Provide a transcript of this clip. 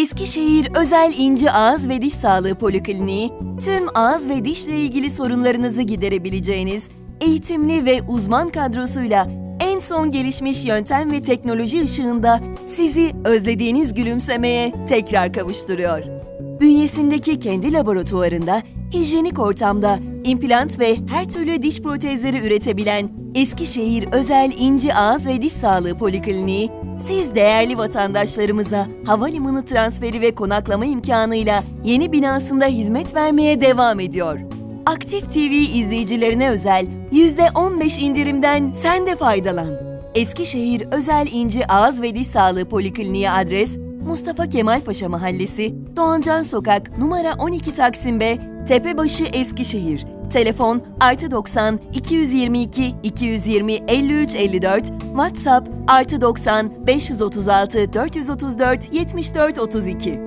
Eskişehir Özel İnci Ağız ve Diş Sağlığı Polikliniği, tüm ağız ve dişle ilgili sorunlarınızı giderebileceğiniz eğitimli ve uzman kadrosuyla en son gelişmiş yöntem ve teknoloji ışığında sizi özlediğiniz gülümsemeye tekrar kavuşturuyor. Bünyesindeki kendi laboratuvarında, hijyenik ortamda implant ve her türlü diş protezleri üretebilen Eskişehir Özel İnci Ağız ve Diş Sağlığı Polikliniği, siz değerli vatandaşlarımıza havalimanı transferi ve konaklama imkanıyla yeni binasında hizmet vermeye devam ediyor. Aktif TV izleyicilerine özel %15 indirimden sen de faydalan. Eskişehir Özel İnci Ağız ve Diş Sağlığı Polikliniği adres Mustafa Kemal Paşa Mahallesi, Doğancan Sokak, numara 12 Taksim B, Tepebaşı Eskişehir. Telefon artı 90 222 220 53 54 WhatsApp artı 90 536 434 74 32